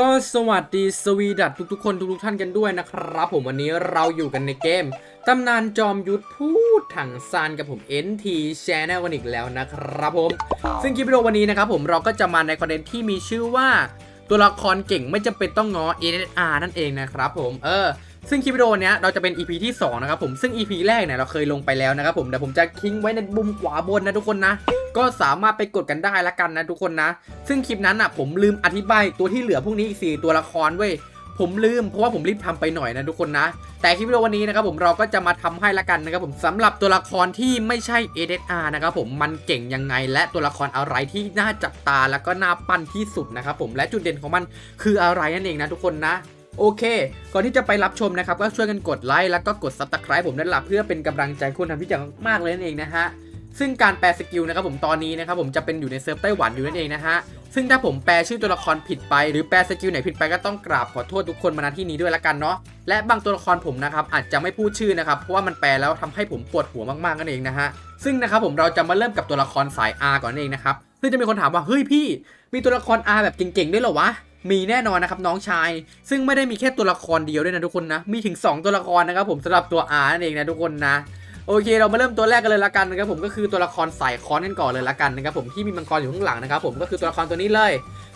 ก็สวัสดีสวีดัตทุกๆคนทุกๆท่านกันด้วยนะครับ ผมวันนี้เราอยู่กันในเกมตำนานจอมยุทธพูดถังซานกับผม NT Channel กันอีกแล้วนะครับผม ซึ่งคลิปวิดีโอวันนี้นะครับผมเราก็จะมาในคอนเทนต์ที่มีชื่อว่า ตัวละครเก่งไม่จำเป็นต้องง้อ NR นั่นเองนะครับผมเออ ซึ่งคลิปวิดีโอเนี้ยเราจะเป็น EP ที่ 2 นะครับผม ซึ่ง EP แรกเนี่ยเราเคยลงไปแล้วนะครับผมเดี๋ยวผมจะทิ้งไว้ในมุมขวาบนนะทุกคนนะ ก็สามารถไปกดกันได้ละกันนะทุกคนนะ ซึ่งคลิปนั้นอะผมลืมอธิบายตัวที่เหลือพวกนี้อีกสี่ตัวละครเว้ยผมลืมเพราะว่าผมรีบทำไปหน่อยนะทุกคนนะ แต่คลิปวิดีโอวันนี้นะครับผมเราก็จะมาทำให้ละกันนะครับผมสำหรับตัวละครที่ไม่ใช่ ADR นะครับผมมันเก่งยังไง และตัวละครอะไรที่น่าจับตาแล้วก็น่าปั้นที่สุดนะครับผมและจุดเด่นของมันคืออะไรนั่นเองนะทุกคนนะ โอเค ก่อนที่จะไปรับชมนะครับ ก็ช่วยกันกดไลค์แล้วก็กด subscribe ผมด้วยล่ะเพื่อเป็นกำลังใจคุณทำที่จะมากเลยนั่นเองนะฮะซึ่งการแปลสกิลนะครับผมตอนนี้นะครับผมจะเป็นอยู่ในเซิร์ฟไต้หวันอยู่นั่นเองนะฮะซึ่งถ้าผมแปลชื่อตัวละครผิดไป หรือแปลสกิลไหนผิดไปก็ต้องกราบขอโทษทุกคนมาณที่นี้ด้วยละกันเนาะและบางตัวละครผมนะครับอาจจะไม่พูดชื่อนะครับเพราะว่ามันแปลแล้วทำให้ผมปวดหัวมากๆนั่นเองนะฮะซึ่งนะครับผมเราจะมาเริ่มกับตัวละครสาย R ก่อนนั่นเองนะครับซึ่งจะมีคนถามว่าเฮ้ยพี่ มีตัวละคร R แบบเก่งๆด้วยเหรอวะ มีแน่นอนนะครับน้องชาย ซึ่งไม่ได้มีแค่ตัวละครเดียวด้วยนะทุกคนนะ มีถึง 2 ตัวละครนะครับผมสำหรับตัว R นั่นเองนะทุกคนนะโอเคเรามาเริ่มตัวแรกกันเลยละกันนะครับผมก็คือตัวละครสายคอนกันก่อนเลยละกันนะครับผมที่มีมังกรอยู่ข้างหลังนะครับผมก็คือตัวละครตัวนี้เลย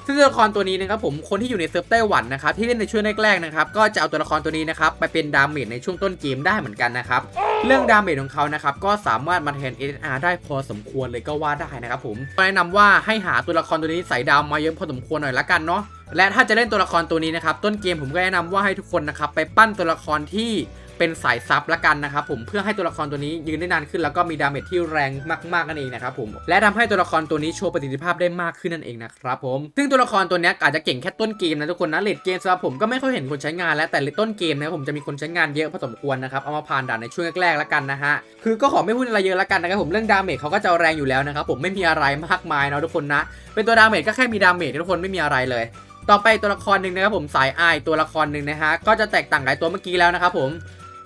ซึ่งตัวละครตัวนี้นะครับผมคนที่อยู่ในเซิร์ฟไต้หวันนะครับที่เล่นในช่วงแรกๆนะครับก็จะเอาตัวละครตัวนี้นะครับไปเป็นดาเมจในช่วงต้นเกมได้เหมือนกันนะครับเรื่องดาเมจของเขานะครับก็สามารถมาแทน SR ได้พอสมควรเลยก็ว่าได้นะครับผมแนะนำว่าให้หาตัวละครตัวนี้ใส่ดาวมาเยอะพอสมควรหน่อยละกันเนาะ และถ้าจะเล่นตัวละครตัวนี้นะครับ ต้นเกมผมก็แนะนำว่าให้ทุกคนนะครับไปปั้นตัวละครที่เป็นสายซับละกันนะครับผมเพื่อให้ตัวละครตัวนี้ยืนได้นานขึ้นแล้วก็มีดาเมจที่แรงมากๆนั่นเองนะครับผมและทำให้ตัวละครตัวนี้โชว์ประสิทธิภาพได้มากขึ้นนั่นเองนะครับผมซึ่งตัวละครตัวนี้อาจจะเก่งแค่ต้นเกมนะทุกคนนะเลดเกมสำหรับผมก็ไม่ค่อยเห็นคนใช้งานแล้วแต่ต้นเกมนะผมจะมีคนใช้งานเยอะพอสมควรนะครับเอามาผ่านด่านในช่วงแรกๆละกันนะฮะคือก็ขอไม่พูดอะไรเยอะละกันนะครับผมเรื่องดาเมจเขาก็จะแรงอยู่แล้วนะครับผมไม่มีอะไรมากมายเนาะทุกคนนะเป็นตัวดาเมจก็แค่มีดาเมจทุกคนไม่มีอะไรเลย ต่อไปตัวละครหนึ่งนะครับผมสายอายตัวละครหนึ่งนะฮะก็จะแตกต่างกับตัวเมื่อกี้แล้วนะครับผม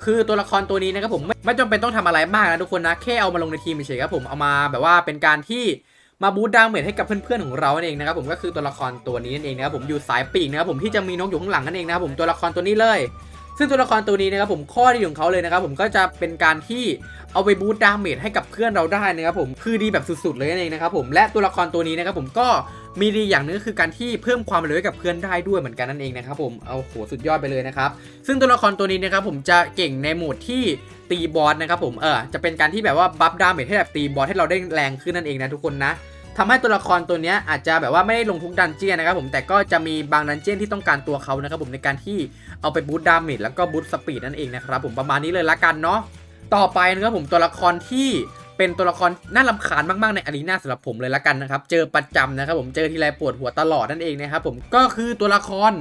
คือตัวละครตัวนี้นะครับผมไม่ไม่จำเป็นต้องทำอะไรมากนะทุกคนนะแค่เอามาลงในทีมเฉยๆครับผมเอามาแบบว่าเป็นการที่มาบูตดาเมจให้กับเพื่อนๆของเรานั่นเองนะครับผมก็คือตัวละครตัวนี้นั่นเองนะครับผมอยู่สายปีกนะครับผมที่จะมีนกอยู่ข้างหลังนั่นเองนะครับผมตัวละครตัวนี้เลย ซึ่งตัวละครตัวนี้นะครับผมข้อดีของเขาเลยนะครับผมก็จะเป็นการที่เอาไปบูตดาเมจให้กับเพื่อนเราได้นะครับผมคือดีแบบสุดๆเลยนั่นเองนะครับผมและตัวละครตัวนี้นะครับผมก็ มีดีอย่างหนึงก็คือการที่เพิ่มความเร็วกับเพื่อนได้ด้วยเหมือนกันนั่นเองนะครับผมเอาโหสุดยอดไปเลยนะครับซึ่งตัวละครตัวนี้นะครับผมจะเก่งในโหมดที่ตีบอสนะครับผมเออจะเป็นการที่แบบว่าบัฟดาเมจให้แบบตีบอสให้เราได้แรงขึ้นนั่นเองนะทุกคนนะทำให้ตัวละครตัวนี้อาจจะแบบว่าไม่ได้ลงทุกดันเจียนนะครับผมแต่ก็จะมีบางดันเจียนที่ต้องการตัวเขานะครับผมในการที่เอาไปบูตดาเมจแล้วก็บูตสปีดนั่นเองนะครับผมประมาณนี้เลยละกันเนาะต่อไปนะครับผมตัวละครที่ เป็นตัวละครน่าลำคาญมากๆในอารีนาสำหรับผมเลยละกันนะครับ เจอประจำนะครับผมเจอทีไรปวดหัวตลอดนั่นเองนะครับผมก็คือตัวละคร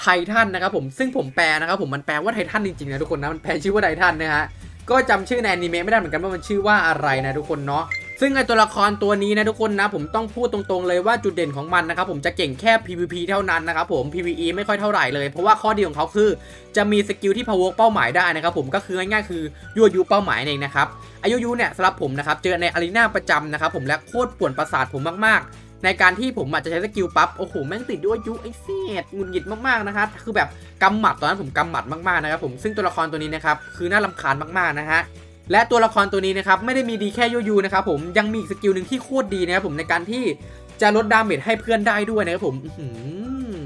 ไททันนะครับผมซึ่งผมแปลนะครับผมมันแปลว่าไททันจริงๆนะทุกคนนะมันแปลชื่อว่าไททันนะฮะก็จำชื่อในอนิเมะไม่ได้เหมือนกันว่ามันชื่อว่าอะไรนะทุกคนเนาะ ซึ่งไอตัวละครตัวนี้นะทุกคนนะผมต้องพูดตรงๆเลยว่าจุดเด่นของมันนะครับผมจะเก่งแค่ PVP เท่านั้นนะครับผม PVE ไม่ค่อยเท่าไหร่เลย เพราะว่าข้อดีของเขาคือ จะมีสกิลที่พาวเวอร์เป้าหมายได้นะครับผมก็คือง่ายๆคือยั่วยุเป้าหมายเองนะครับอายุยุเนี่ยสำหรับผมนะครับเจอในอารีนาประจำนะครับผมและโคตรป่วนประสาทผมมากๆในการที่ผมอาจจะใช้สกิลปั๊บโอ้โหแม่งติดด้วยยุไอ้เสียดหงุดหงิดมากๆนะครับคือแบบกำหมัดตอนนั้นผมกำหมัดมากๆนะครับผมซึ่งตัวละครตัวนี้นะครับคือน่ารำคาญมากๆนะฮะ และตัวละครตัวนี้นะครับไม่ได้มีดีแค่ยูยูนะครับผมยังมีอีกสกิลหนึ่งที่โคตรดีนะครับผมในการที่จะลดดาเมจให้เพื่อนได้ด้วยนะครับผมอื้อหือ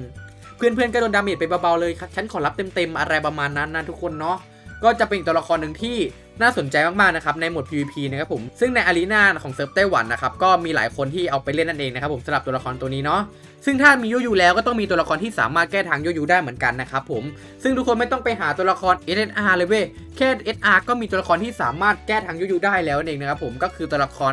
เพื่อนๆก็โดนดาเมจไปเบาๆเลยครับฉันขอรับเต็มๆอะไรประมาณนั้นนะทุกคนเนาะก็จะเป็นตัวละครหนึ่งที่น่าสนใจมากๆนะครับในโหมด PVP นะครับผมซึ่งในอารีนาของเซิร์ฟไต้หวันนะครับก็มีหลายคนที่เอาไปเล่นนั่นเองนะครับผมสำหรับตัวละครตัวนี้เนาะ ซึ่งถ้ามียูยูแล้วก็ต้องมีตัวละครที่สามารถแก้ทางยูยูได้เหมือนกันนะครับผม ซึ่งทุกคนไม่ต้องไปหาตัวละคร SNR เลยเว้ย แค่ SR ก็มีตัวละครที่สามารถแก้ทางยูยูได้แล้วเองนะครับผมก็คือตัวละคร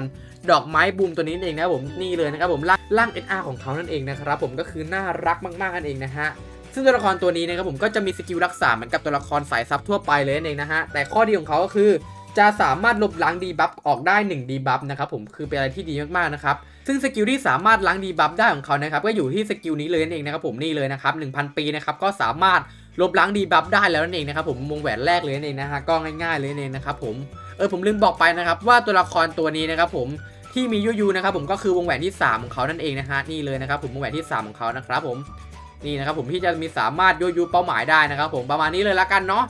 ดอกไม้บูมตัวนี้เองนะครับผมนี่เลยนะครับผมร่างร่าง SR ของเขานั่นเองนะครับผมก็คือน่ารักมากๆนั่นเองนะฮะซึ่งตัวละครตัวนี้นะครับผมก็จะมีสกิลรักษาเหมือนกับตัวละครสายซับทั่วไปเลยนั่นเองนะฮะแต่ข้อดีของเขาก็คือ จะสามารถลบล้างดีบัฟออกได้1ดีบัฟนะครับผมคือเป็นอะไรที่ดีมากๆนะครับซึ่งสกิลที่สามารถล้างดีบัฟได้ของเขานะครับก็อยู่ที่สกิลนี้เลยนั่นเองนะครับผมนี่เลยนะครับ1,000 ปีนะครับก็สามารถลบล้างดีบัฟได้แล้วนั่นเองนะครับผมวงแหวนแรกเลยนั่นเองนะฮะก็ง่ายๆเลยนั่นเองนะครับผมเออผมลืมบอกไปนะครับว่าตัวละครตัวนี้นะครับผมที่มียูยูนะครับผมก็คือวงแหวนที่ 3 ของเขานั่นเองนะฮะนี่เลยนะครับผมวงแหวนที่ 3 ของเขานะครับผมนี่นะครับผมที่จะมีสามารถยูยูเป้าหมายได้นะครับผมประมาณนี้เลยละกันเนาะ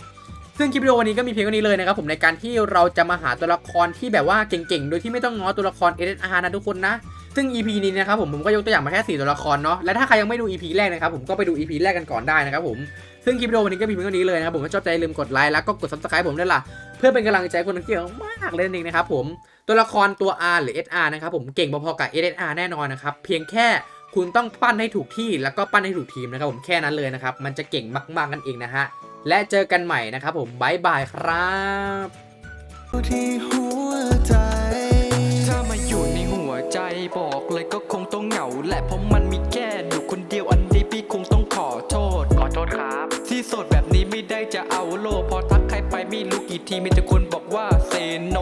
ซึ่งคลิปวิดีโอวันนี้ก็มีเพียงเท่านี้เลยนะครับผมในการที่เราจะมาหาตัวละครที่แบบว่าเก่งๆ โดยที่ไม่ต้องง้อตัวละคร SSR นะทุกคนนะ ซึ่ง EP นี้นะครับผมผมก็ยกตัวอย่างมาแค่4ตัวละครเนาะ และถ้าใครยังไม่ดู EP แรกนะครับผมก็ไปดู EP แรกกันก่อนได้นะครับผม ซึ่งคลิปวิดีโอวันนี้ก็มีเพียงเท่านี้เลยนะครับผมก็ชอบใจลืมกดไลค์แล้วก็กด subscribe ผมด้วยล่ะเพื่อเป็นกำลังใจคนเกี่ยวมากเลยนั่นเองนะครับผมตัวละครตัว R หรือ SR นะครับผมเก่งพอๆกับ SSR แน่นอนนะครับเพียงแค่คุณต้องปั้นให้ถูกที่แล้วก็ปั้นให้ถูกทีมนะครับผมแค่นั้นเลยนะครับมันจะเก่งมากๆกันเองนะฮะ และเจอกันใหม่นะครับผมบายบายครับที่หัวใจ ถ้ามาอยู่ในหัวใจบอกเลยก็คงต้องเหงาแหละเพราะมันมีแค่อยู่คนเดียวอันนี้พี่คงต้องขอโทษ ขอโทษครับ ที่โสดแบบนี้ไม่ได้จะเอาโลกพอทักใครไปไม่รู้กี่ทีมีแต่คนบอกว่าเซโน